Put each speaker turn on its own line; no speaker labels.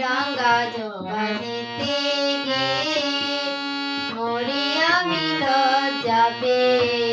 ডাঙ্গা জোগানিতে গে মরে আমি লজ্জা পেয়ে।